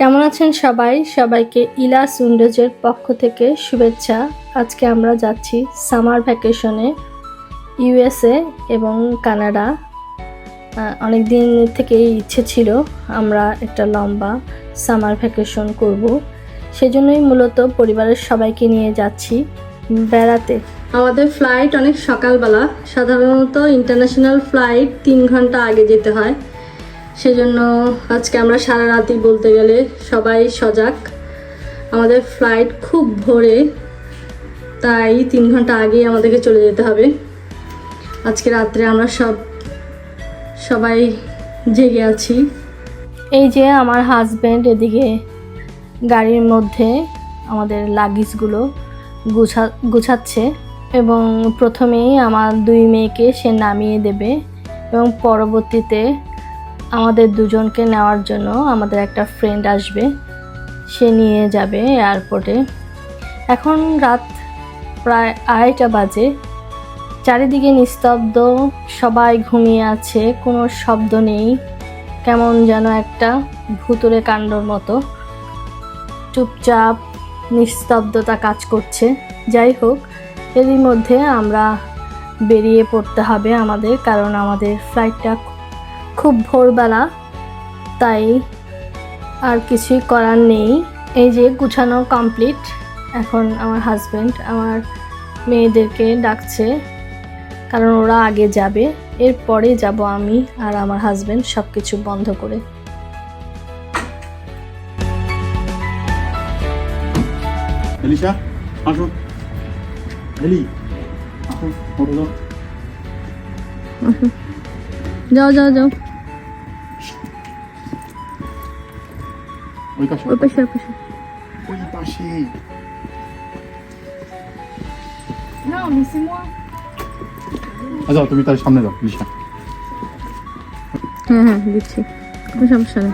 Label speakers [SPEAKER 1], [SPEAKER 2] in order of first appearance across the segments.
[SPEAKER 1] কেমন আছেন সবাই? সবাইকে ইলাস উইন্ডোজের পক্ষ থেকে শুভেচ্ছা। আজকে আমরা যাচ্ছি সামার ভ্যাকেশনে ইউএসএ এবং কানাডা। অনেক দিন থেকেই ইচ্ছে ছিল আমরা একটা লম্বা সামার ভ্যাকেশন করব। সেজন্যই মূলত পরিবারের সবাইকে নিয়ে যাচ্ছি বেড়াতে। আমাদের ফ্লাইট অনেক সকালবেলা। সাধারণত ইন্টারন্যাশনাল ফ্লাইট তিন ঘণ্টা আগে যেতে হয়। সেজন্য আজকে আমরা সারা রাতই বলতে গেলে সবাই সজাগ। আমাদের ফ্লাইট খুব ভোরে, তাই তিন ঘণ্টা আগেই আমাদেরকে চলে যেতে হবে। আজকে রাত্রে আমরা সব, সবাই জেগে আছি। এই যে আমার হাজব্যান্ড এদিকে গাড়ির মধ্যে আমাদের লাগেজগুলো গুছা, গুছাচ্ছে এবং প্রথমেই আমার দুই মেয়েকে সে নামিয়ে দেবে এবং পরবর্তীতে আমাদের দুজনকে নেওয়ার জন্য আমাদের একটা ফ্রেন্ড আসবে। সে নিয়ে যাবে এয়ারপোর্টে এখন রাত প্রায় আড়াইটা বাজে। চারিদিকে নিস্তব্ধ, সবাই ঘুমিয়ে আছে, কোনো শব্দ নেই। কেমন যেন একটা ভুতুরে কাণ্ডর মতো। চুপচাপ নিস্তব্ধতা কাজ করছে। যাই হোক, এরই মধ্যে আমরা বেরিয়ে পড়তে হবে আমাদের, কারণ আমাদের ফ্লাইটটা খুব ভোরবেলা তাই আর কিছুই করার নেই। এই যে গুছানো কমপ্লিট এখন আমার হাজব্যান্ড আমার মেয়েদেরকে ডাকছে কারণ ওরা আগে যাবে। এরপরে যাব আমি আর আমার হাজব্যান্ড সব কিছু বন্ধ করে।
[SPEAKER 2] এলিশা আসো। এলি আসো যাও
[SPEAKER 1] যাও যাও।
[SPEAKER 2] ওই পাশে
[SPEAKER 1] ওই পাশে ওই পাশে।
[SPEAKER 2] ওই পাশে। আচ্ছা তুমি তার সামনে যাও
[SPEAKER 1] হ্যাঁ হ্যাঁ দিচ্ছি। কোনো সমস্যা নেই।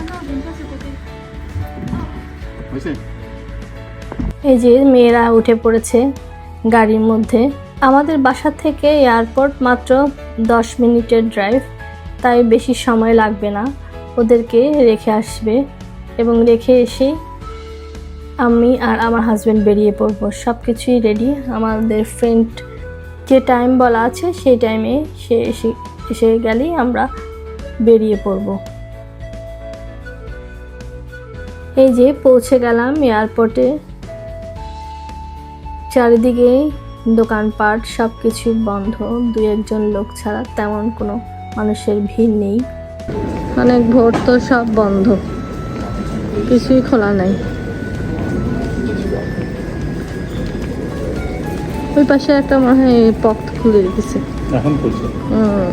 [SPEAKER 2] হয়েছে?
[SPEAKER 1] এই যে মেয়েরা উঠে পড়েছে গাড়ির মধ্যে। আমাদের বাসা থেকে এয়ারপোর্ট মাত্র দশ মিনিটের ড্রাইভ তাই বেশি সময় লাগবে না। ওদেরকে রেখে আসবে। এবং রেখে এসে আমি আর আমার হাজব্যান্ড বেরিয়ে পড়ব। সব কিছুই রেডি আমাদের ফ্রেন্ড যে টাইম বলা আছে, সেই টাইমে সে এসে এসে গেলেই আমরা বেরিয়ে পড়ব। এই যে পৌঁছে গেলাম এয়ারপোর্টে চারিদিকে দোকানপাট সব কিছু বন্ধ। দু একজন লোক ছাড়া তেমন কোনো মানুষের ভিড় নেই। অনেক ভোর তো সব বন্ধ। কিছুই খোলা নাই। ওই পাশে একটা মনে হয় পক্ত খুলে রেখেছে।
[SPEAKER 2] এখন
[SPEAKER 1] উম,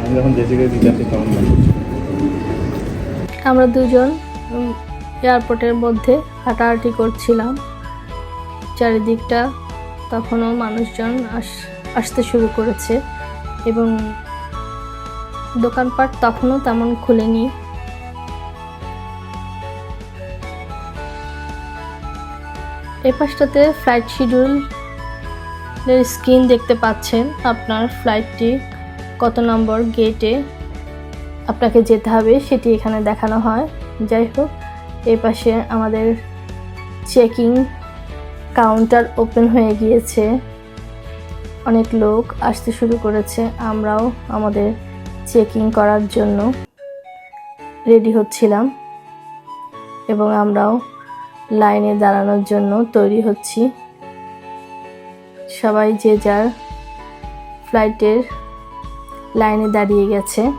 [SPEAKER 2] আমি যখন দিতে তখন
[SPEAKER 1] আমরা দুজন এয়ারপোর্টের মধ্যে হাঁটাহাঁটি করছিলাম। চারিদিকটা তখনও মানুষজন আস আসতে শুরু করেছে এবং দোকানপাট তখনও তেমন খুলেনি। এই পাশটাতে ফ্লাইট শিডিউল স্ক্রিন দেখতে পাচ্ছেন। আপনার ফ্লাইটটি কত নম্বর গেটে আপনাকে যেতে হবে সেটি এখানে দেখানো হয়। যাই হোক এই পাশে আমাদের চেকিং কাউন্টার ওপেন হয়ে গিয়েছে। অনেক লোক আসতে শুরু করেছে। আমরাও আমাদের চেকিং করার জন্য রেডি হচ্ছিলাম। এবং আমরাও লাইনে দাঁড়ানোর জন্য তৈরি হচ্ছি। সবাই যে যার ফ্লাইটের লাইনে দাঁড়িয়ে গেছে।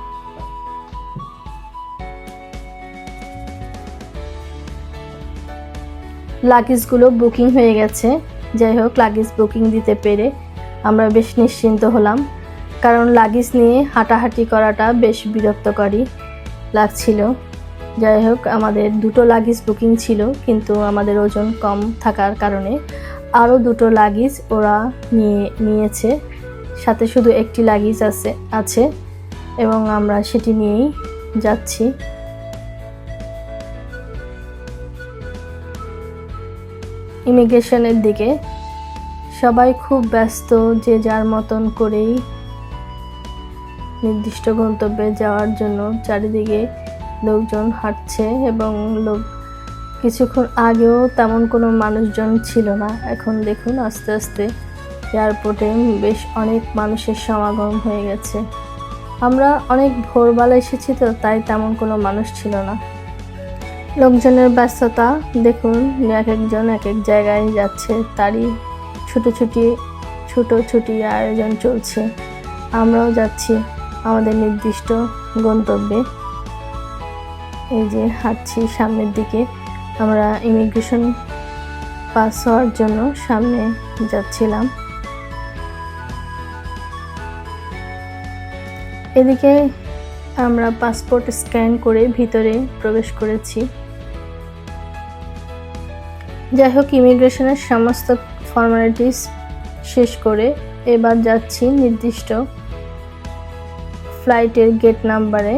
[SPEAKER 1] লাগেজগুলো বুকিং হয়ে গেছে। যাই হোক, লাগেজ বুকিং দিতে পেরে আমরা বেশ নিশ্চিন্ত হলাম। কারণ লাগেজ নিয়ে হাঁটাহাঁটি করাটা বেশ বিরক্তকারী লাগছিল। যাই হোক আমাদের দুটো লাগেজ বুকিং ছিল, কিন্তু আমাদের ওজন কম থাকার কারণে আরও দুটো লাগেজ ওরা নিয়ে, নিয়েছে। সাথে শুধু একটি লাগেজ আছে আছে, এবং আমরা সেটি নিয়েই যাচ্ছি। ইমিগ্রেশনের দিকে সবাই খুব ব্যস্ত, যে যার মতন করেই নির্দিষ্ট গন্তব্যে যাওয়ার জন্য চারিদিকে লোকজন হাঁটছে এবং লোক কিছুক্ষণ আগেও তেমন কোনো মানুষজন ছিল না। এখন দেখুন আস্তে আস্তে এয়ারপোর্টে বেশ অনেক মানুষের সমাগম হয়ে গেছে। আমরা অনেক ভোরবেলা এসেছি তো, তাই তেমন কোনো মানুষ ছিল না। লোকজনের ব্যস্ততা, দেখুন এক একজন এক এক জায়গায় যাচ্ছে, তারই ছুটোছুটি ছুটোছুটি আয়োজন চলছে। আমরাও যাচ্ছি আমাদের নির্দিষ্ট গন্তব্যে। এই যে হাঁটছি সামনের দিকে, আমরা ইমিগ্রেশন পাস হওয়ার জন্য সামনে যাচ্ছিলাম। এদিকে আমরা পাসপোর্ট স্ক্যান করে ভিতরে প্রবেশ করেছি। যাই হোক ইমিগ্রেশনের সমস্ত ফর্মালিটিস শেষ করে এবার যাচ্ছি নির্দিষ্ট ফ্লাইটের গেট নাম্বারে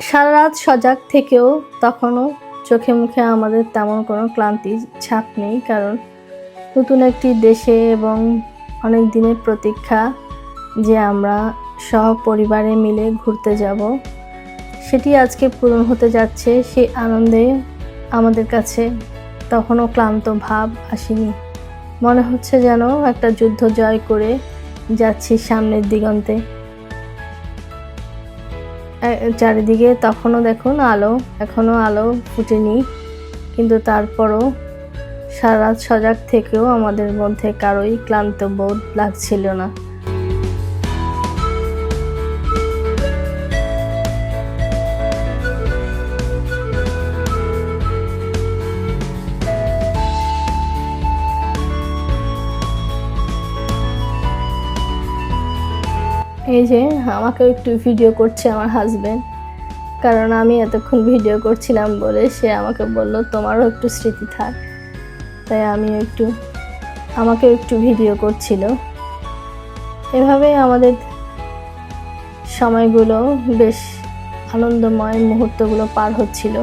[SPEAKER 1] সারা রাত সজাগ থেকেও তখনও চোখে মুখে আমাদের তেমন কোনো ক্লান্তি, ছাপ নেই কারণ নতুন একটি দেশে এবং অনেক দিনের প্রতীক্ষা যে আমরা সপরিবারে মিলে ঘুরতে যাব, সেটি আজকে পূরণ হতে যাচ্ছে সেই আনন্দে আমাদের কাছে। তখনও ক্লান্ত ভাব আসেনি। মনে হচ্ছে যেন একটা যুদ্ধ জয় করে যাচ্ছি সামনের দিগন্তে। চারিদিকে তখনও দেখুন আলো, এখনও আলো ফুটেনি, কিন্তু তারপরও সারা সজাগ থেকেও আমাদের মধ্যে কারোই ক্লান্ত বোধ লাগছিল না। এই যে, আমাকেও একটু ভিডিও করছে আমার হাজবেন্ড কারণ আমি এতক্ষণ ভিডিও করছিলাম বলে সে আমাকে বলল, তোমারও একটু স্মৃতি থাক। তাই আমি একটু আমাকে একটু ভিডিও করছিল। এভাবে আমাদের সময়গুলো বেশ আনন্দময় মুহূর্তগুলো পার হচ্ছিল।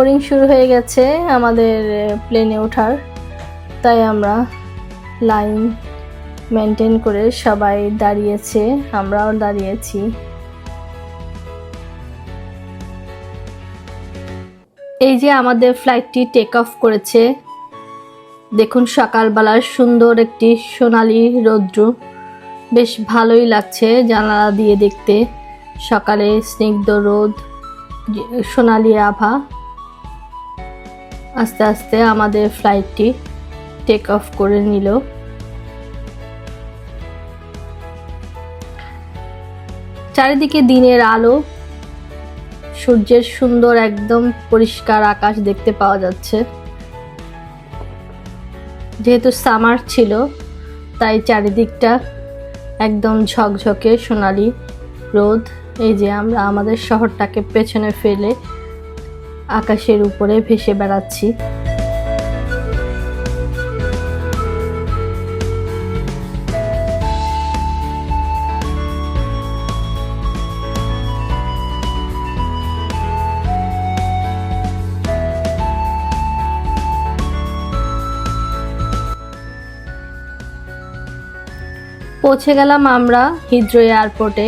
[SPEAKER 1] বোরিং শুরু হয়ে গেছে আমাদের প্লেনে ওঠার। তাই আমরা লাইন মেনটেন করে সবাই দাঁড়িয়েছে, আমরাও দাঁড়িয়েছি। এই যে আমাদের ফ্লাইটটি টেক অফ করেছে, দেখুন সকালবেলার সুন্দর একটি সোনালি রৌদ্র। বেশ ভালোই লাগছে জানালা দিয়ে দেখতে, সকালে স্নিগ্ধ রোদ সোনালি আভা। আস্তে আস্তে আমাদের ফ্লাইটটি টেক অফ করে নিল। চারিদিকে দিনের আলো, সূর্যের সুন্দর একদম পরিষ্কার আকাশ দেখতে পাওয়া যাচ্ছে। যেহেতু সামার ছিল, তাই চারিদিকটা একদম ঝকঝকে সোনালি রোদ। এই যে আমরা আমাদের শহরটাকে পেছনে ফেলে আকাশের উপরে ভেসে বেড়াচ্ছি। পৌঁছে গেলাম আমরা হিদ্রো এয়ারপোর্টে।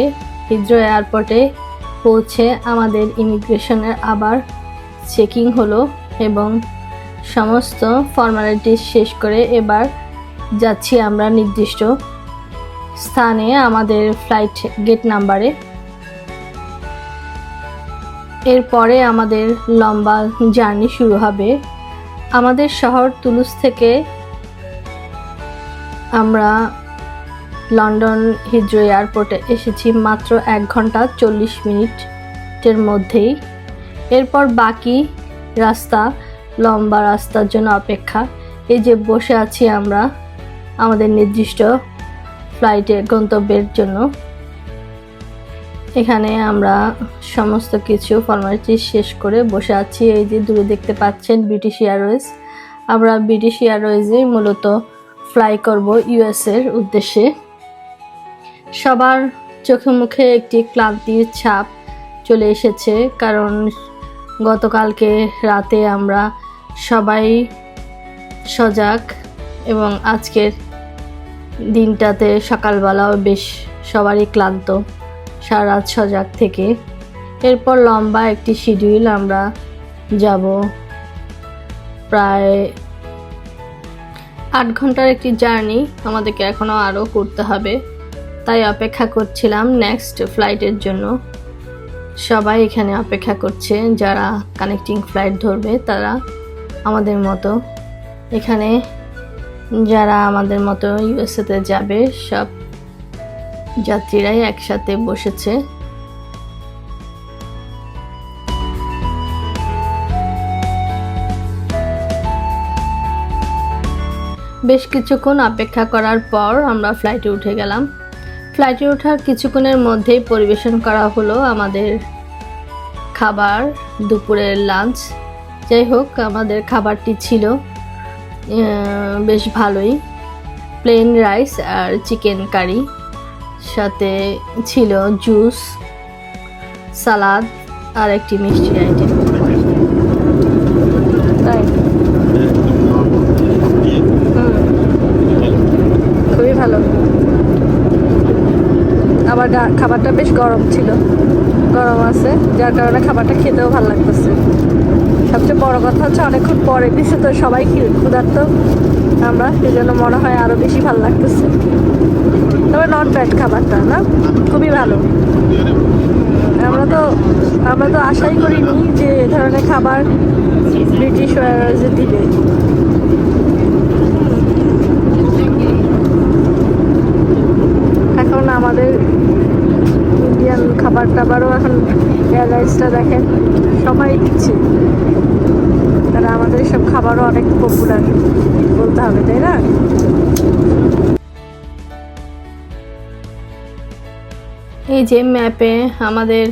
[SPEAKER 1] হিদ্রো এয়ারপোর্টে পৌঁছে আমাদের ইমিগ্রেশনের আবার চেকিং হলো এবং সমস্ত ফর্মালিটিস শেষ করে এবার যাচ্ছি আমরা নির্দিষ্ট স্থানে আমাদের ফ্লাইট গেট নাম্বারে। এরপরে আমাদের লম্বা জার্নি শুরু হবে। আমাদের শহর তুলুস থেকে আমরা লন্ডন হিদ্রো এয়ারপোর্টে এসেছি মাত্র এক ঘণ্টা চল্লিশ মিনিটের মধ্যেই। এরপর বাকি রাস্তা, লম্বা রাস্তার জন্য অপেক্ষা। এই যে বসে আছি আমরা আমাদের নির্দিষ্ট ফ্লাইটে গন্তব্যের জন্য। এখানে আমরা সমস্ত কিছু ফর্মালিটি শেষ করে বসে আছি। এই যে দূরে দেখতে পাচ্ছেন ব্রিটিশ এয়ারওয়েজ। আমরা ব্রিটিশ এয়ারওয়েজে মূলত ফ্লাই করব ইউএসের উদ্দেশ্যে। সবার চোখে মুখে একটি ক্লান্তির ছাপ চলে এসেছে, কারণ গতকালকে রাতে আমরা সবাই সজাগ এবং আজকের দিনটাতে সকালবেলাও বেশ সবারই ক্লান্ত সারা রাত সজাগ থেকে। এরপর লম্বা একটি শিডিউল আমরা যাব প্রায় আট ঘণ্টার একটি জার্নি। আমাদেরকে এখনও আরও করতে হবে। তাই অপেক্ষা করছিলাম নেক্সট ফ্লাইটের জন্য। সবাই এখানে অপেক্ষা করছে, যারা কানেক্টিং ফ্লাইট ধরবে তারা আমাদের মতো। এখানে যারা আমাদের মতো ইউএসএতে যাবে, সব যাত্রীরাই একসাথে বসেছে। বেশ কিছুক্ষণ অপেক্ষা করার পর আমরা ফ্লাইটে উঠে গেলাম। ফ্লাইটে ওঠার কিছুক্ষণের মধ্যেই পরিবেশন করা হলো আমাদের খাবার, দুপুরের লাঞ্চ যাই হোক, আমাদের খাবারটি ছিল বেশ ভালোই। প্লেন রাইস আর চিকেন কারি সাথে ছিল জুস সালাদ আর একটি মিষ্টি আইটেম তাই হুম, খুবই ভালো আবার গা- খাবারটা বেশ গরম ছিল। গরম আছে, যার কারণে খাবারটা খেতেও ভালো লাগতেছে। সবচেয়ে বড় কথা হচ্ছে অনেকক্ষণ পরে দিছে তো সবাই ক্ষুধার্ত? আমরা, সেজন্য মনে হয় আরও বেশি ভালো লাগতেছে। তবে নট ব্যাড খাবারটা, না? খুবই ভালো। আমরা তো আমরা তো আশাই করিনি যে এ ধরনের খাবার ব্রিটিশ ওয়ারজে দিবে এখন আমাদের ইন্ডিয়ান খাবার টাবারও এখন এয়ারলাইন্সটা দেখেন, সবাই দিচ্ছে। তারা আমাদের সব খাবারও অনেক পপুলার বলতে হবে, তাই না? এই যে ম্যাপে আমাদের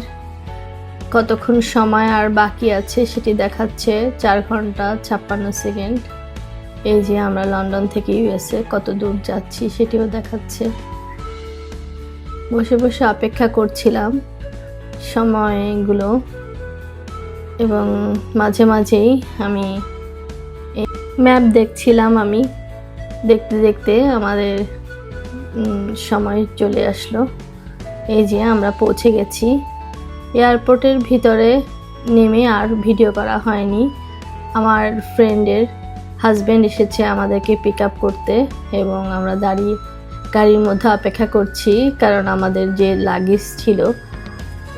[SPEAKER 1] কতক্ষণ সময় আর বাকি আছে সেটি দেখাচ্ছে চার ঘণ্টা ছাপ্পান্ন সেকেন্ড এই যে আমরা লন্ডন থেকে ইউএসএ কত দূর যাচ্ছি সেটিও দেখাচ্ছে। বসে বসে অপেক্ষা করছিলাম। সময়গুলো এবং মাঝে মাঝেই আমি ম্যাপ দেখছিলাম আমি। দেখতে দেখতে আমাদের সময় চলে আসলো। এই যে আমরা পৌঁছে গেছি। এয়ারপোর্টের ভিতরে নেমে আর ভিডিও করা হয়নি। আমার ফ্রেন্ডের হাজব্যান্ড এসেছে আমাদেরকে পিক আপ করতে এবং আমরা দাঁড়িয়ে গাড়ির মধ্যে অপেক্ষা করছি কারণ আমাদের যে লাগেজ ছিল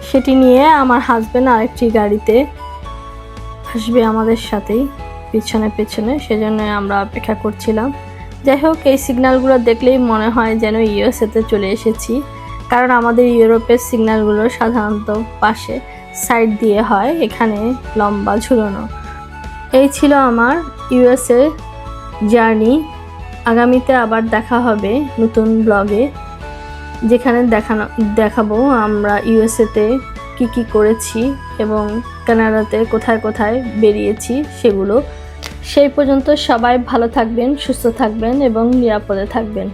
[SPEAKER 1] সেটি নিয়ে আমার হাজব্যান্ড আরেকটি গাড়িতে আসবে আমাদের সাথেই, পিছনে পিছনে। সেজন্য আমরা অপেক্ষা করছিলাম। যাই হোক, এই সিগন্যালগুলো দেখলেই মনে হয় যেন ইউএসএতে চলে এসেছি। কারণ আমাদের ইউরোপের সিগন্যালগুলো সাধারণত পাশে সাইড দিয়ে হয়, এখানে লম্বা ঝুলানো। এই ছিল আমার ইউএসএ জার্নি আগামীতে আবার দেখা হবে নতুন ব্লগে যেখানে দেখানো, দেখাবো আমরা ইউএসএতে কি কি করেছি এবং কানাডাতে কোথায় কোথায় বেরিয়েছি সেগুলো। সেই পর্যন্ত সবাই ভালো থাকবেন, সুস্থ থাকবেন এবং নিরাপদে থাকবেন।